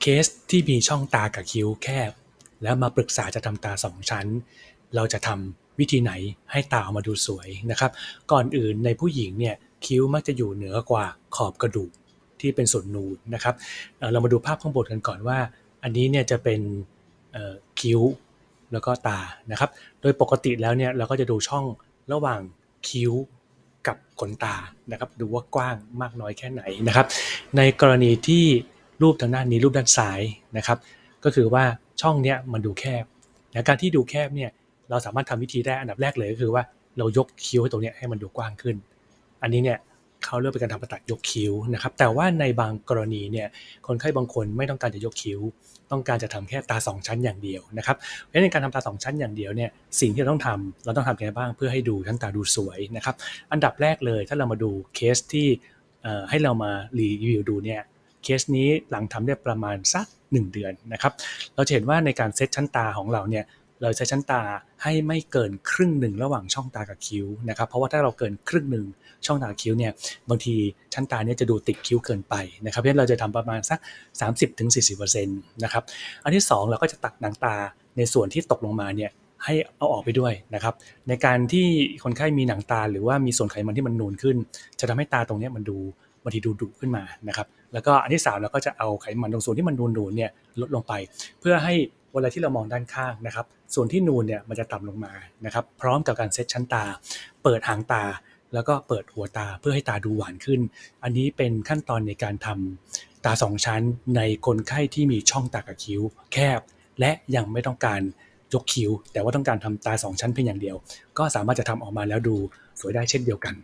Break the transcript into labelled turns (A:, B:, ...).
A: เคสที่มีช่องตากับคิ้วแคบ แล้วมาปรึกษาจะทำตาสองชั้น เราจะทำวิธีไหนให้ตาออกมาดูสวยนะครับ ก่อนอื่นในผู้หญิงเนี่ยคิ้วมักจะอยู่เหนือกว่าขอบกระดูกที่เป็นส่วนนูนนะครับเรามาดูภาพข้างบนกันก่อนว่า อันนี้เนี่ยจะเป็นคิ้วแล้วก็ตานะครับ โดยปกติแล้วเนี่ยเราก็จะดูช่องระหว่างคิ้วกับขนตานะครับ ดูว่ากว้างมากน้อยแค่ไหนนะครับ ในกรณีที่ รูปทางด้านนี้รูปด้านซ้ายนะครับ ก็คือว่าช่องเนี้ยมันดูแคบนะการที่ดูแคบเนี่ยเราสามารถทำวิธีได้อันดับแรกเลยก็คือว่าเรายกคิ้วให้ตรงเนี้ยให้มันดูกว้างขึ้น อันนี้เนี่ยเขาเรียกเป็นการทำผ่าตัดยกคิ้วนะครับแต่ว่าในบางกรณีเนี่ยคนไข้บางคนไม่ต้องการจะยกคิ้ว ต้องการจะทำแค่ตา 2 ชั้นอย่างเดียวนะครับเพราะฉะนั้นในการทำตา 2 ชั้นอย่างเดียวเนี่ยสิ่งที่เราต้องทำเราต้องทำยังไงบ้างเพื่อให้ดูชั้นตาดูสวยนะครับอันดับแรกเลยถ้าเรามาดูเคสที่ให้เรามารีวิวดูเนี่ย เคสนี้หลังทำได้ประมาณสัก 1 เดือนนะครับ เราจะเห็นว่าในการเซตชั้นตาของเราเนี่ยเราใช้ชั้นตาให้ไม่เกินครึ่งหนึ่งระหว่างช่องตากับคิ้วนะครับ เพราะว่าถ้าเราเกินครึ่งหนึ่งช่องตากับคิ้วเนี่ยบางทีชั้นตาเนี่ยจะดูติดคิ้วเกินไปนะครับเพราะฉะนั้นเราจะทำประมาณสัก 30-40%นะครับอันที่ 2 เราก็จะตัดหนังตาในส่วนที่ตกลงมาเนี่ยให้เอาออกไปด้วยนะครับ ในการที่คนไข้มีหนังตาหรือว่ามีส่วนไขมันที่มันนูนขึ้น จะทำให้ตาตรงนี้มันดู บางทีดูดุขึ้นมานะครับแล้วก็อันที่3เราก็จะเอาไขมันตรงส่วนที่มันนูนๆเนี่ยลดลงไป เพื่อให้เวลาที่เรามองด้านข้างนะครับ ส่วนที่นูนเนี่ยมันจะต่ำลงมานะครับ พร้อมกับการเซตชั้นตา เปิดหางตา แล้วก็เปิดหัวตาเพื่อให้ตาดูหวานขึ้น อันนี้เป็นขั้นตอนในการทำตาสองชั้นในคนไข้ที่มีช่องตากับคิ้ว แคบ และยังไม่ต้องการยกคิ้ว แต่ว่าต้องการทำตาสองชั้นเพียงอย่างเดียว ก็สามารถจะทำออกมาแล้วดูสวยได้เช่นเดียวกัน